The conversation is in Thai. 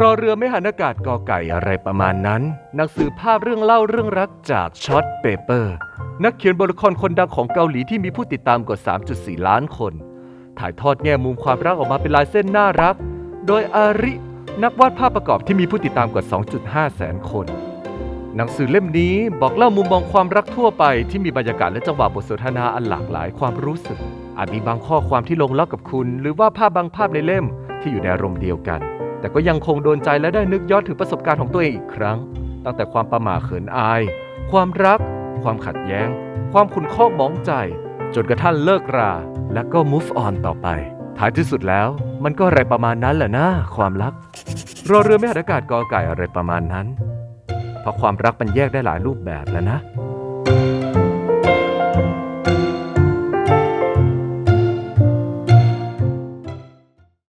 รอเรือไม่หันอากาศกอไก่อะไรประมาณนั้น หนังสือภาพเรื่องเล่าเรื่องรักจากช็อตเปเปอร์ นักเขียนบทละครคนดังของเกาหลีที่มีผู้ติดตามกว่า 3.4 ล้านคน ถ่ายทอดแง่มุมความรักออกมาเป็นลายเส้นน่ารัก โดยอาริ นักวาดภาพประกอบที่มีผู้ติดตามกว่า 2.5 แสนคน หนังสือเล่มนี้บอกเล่ามุมมองความรักทั่วไปที่มีบรรยากาศและจังหวะบทสนทนาอันหลากหลายความรู้สึก อาจมีบางข้อความที่ลงล็อกกับคุณ หรือว่าภาพบางภาพในเล่มที่อยู่ในอารมณ์เดียวกัน แต่ก็ยังคงโดนใจและได้นึกย้อนถึงประสบการณ์ของตัวเองอีกครั้ง ตั้งแต่ความประหม่าเขินอาย ความรัก ความขัดแย้ง ความขุ่นข้องมองใจ จนกระทั่งเลิกรา และก็ move on ต่อไป ท้ายที่สุดแล้วมันก็อะไรประมาณนั้นแหละนะ ความรักรอเรือไม่หันอากาศกอไก่อะไรประมาณนั้น เพราะความรักมันแยกได้หลายรูปแบบแล้วนะ